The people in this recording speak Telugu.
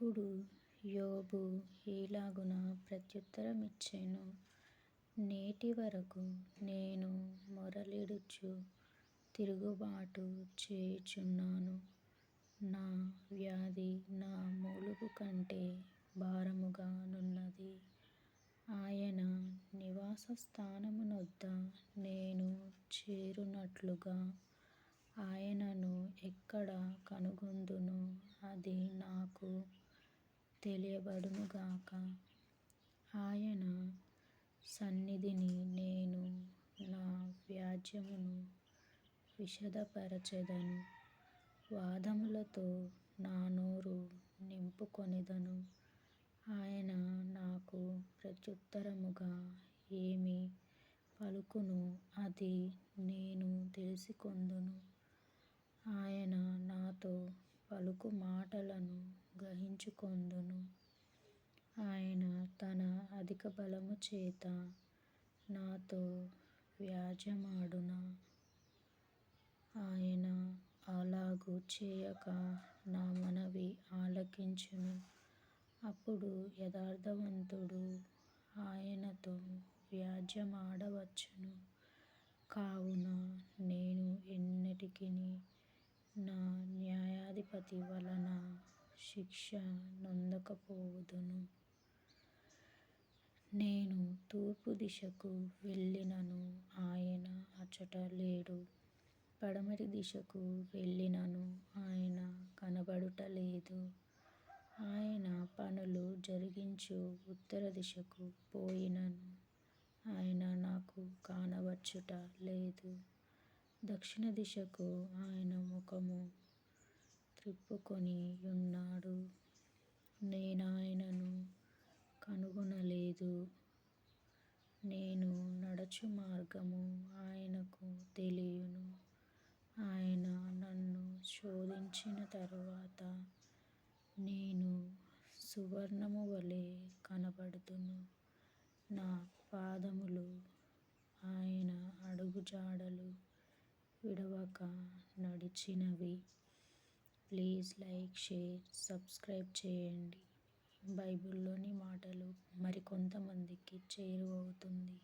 అప్పుడు యోబు ఈలాగున ప్రత్యుత్తరమిచ్చెను. నేటివరకు నేను మొరలిడుచు తిరుగుబాటు చేయుచున్నాను. నా వ్యాధి నా మూలుగు కంటే భారముగా నున్నది. ఆయన నివాస స్థానమునొద్ద నేను చేరునట్లుగా ఆయనను ఎక్కడ కనుగొందునో అది నాకు తెలియబడునుగాక. ఆయన సన్నిధిని నేను నా వ్యాజ్యమును విషదపరచెదను. వాదములతో నా నోరు నింపుకొనిదను. ఆయన నాకు ప్రత్యుత్తరముగా ఏమి పలుకును అది నేను తెలిసికొందును. ఆయన నాతో పలుకు మాటలను గ్రహించుకొందును. ఆయన తన అధిక బలము చేత నాతో వ్యాజ్యమాడునా. ఆయన అలాగు చేయక నా మనవి ఆలకించును. అప్పుడు యథార్థవంతుడు ఆయనతో వ్యాజ్యమాడవచ్చును. కావున నేను ఎన్నటికినీ నా న్యాయాధిపతి వలన శిక్ష నొందకపోవుదును నేను తూర్పు దిశకు వెళ్ళినను ఆయన అచ్చట లేడు. పడమటి దిశకు వెళ్ళినను ఆయన కనబడుట లేదు. ఆయన పనులు జరిగించు ఉత్తర దిశకు పోయినను ఆయన నాకు కానవచ్చుట లేదు. దక్షిణ దిశకు ఆయన ముఖము త్రిప్పుకొనియున్నాడు నేనాయనను కనుగొనలేదు. నేను నడచు మార్గము ఆయనకు తెలియను. ఆయన నన్ను శోధించిన తరువాత నేను సువర్ణము వలె కనబడుతును. నా పాదములు ఆయన అడుగుజాడలు విడువక నడిచినవి. ప్లీజ్ లైక్ షేర్ సబ్స్క్రైబ్ చేయండి. బైబిల్లోని మాటలు మరికొంతమందికి చేరువవుతుంది.